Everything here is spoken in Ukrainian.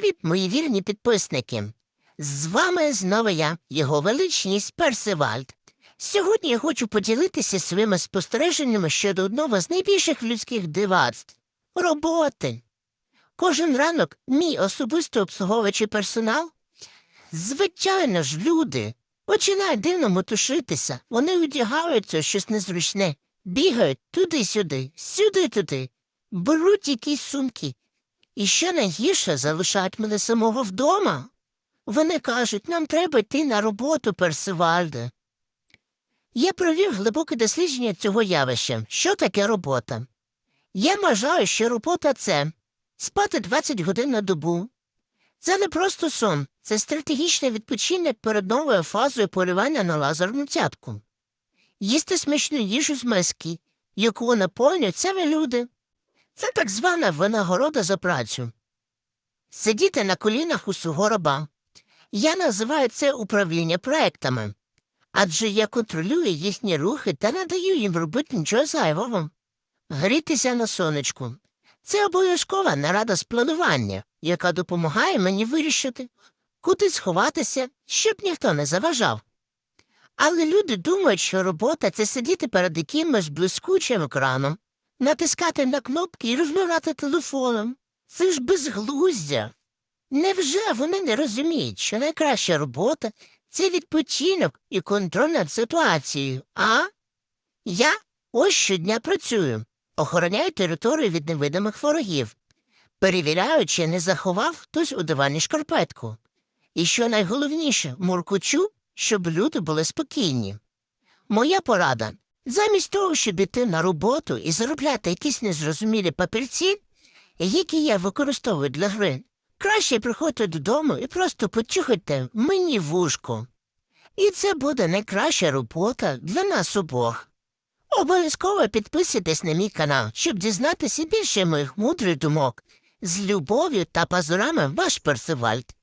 Привіт, мої вірні підписники! З вами знову я, його величність Персивальд. Сьогодні я хочу поділитися своїми спостереженнями щодо одного з найбільших людських дивацтв роботи. Кожен ранок мій особисто обслуговуючий персонал, звичайно ж, люди починають дивно мотушитися, вони одягаються щось незручне, бігають туди-сюди, сюди-туди, беруть якісь сумки. І що найгірше залишають мене самого вдома. Вони кажуть, нам треба йти на роботу, Персивальде. Я провів глибоке дослідження цього явища. Що таке робота? Я вважаю, що робота це спати 20 годин на добу. Це не просто сон, це стратегічний відпочинок перед новою фазою полювання на лазерну цятку. Їсти смачну їжу з миски, яку наповнюють саме люди. Це так звана винагорода за працю. Сидіти на колінах у свого раба. Я називаю це управління проектами, адже я контролюю їхні рухи та не даю їм робити нічого зайвого. Грітися на сонечку. Це обов'язкова нарада з планування, яка допомагає мені вирішити, куди сховатися, щоб ніхто не заважав. Але люди думають, що робота це сидіти перед якимось блискучим екраном, натискати на кнопки і розмовляти телефоном. Це ж безглуздя. Невже вони не розуміють, що найкраща робота це відпочинок і контроль над ситуацією, а? Я ось щодня працюю, охороняю територію від невидимих ворогів, перевіряю, чи не заховав хтось у дивані шкарпетку. І що найголовніше, муркучу, щоб люди були спокійні. Моя порада замість того, щоб іти на роботу і заробляти якісь незрозумілі папірці, які я використовую для гри, краще приходьте додому і просто почухайте мені вушку. І це буде найкраща робота для нас обох. Обов'язково підписуйтесь на мій канал, щоб дізнатися більше моїх мудрих думок. З любов'ю та пазурами ваш Персивальд.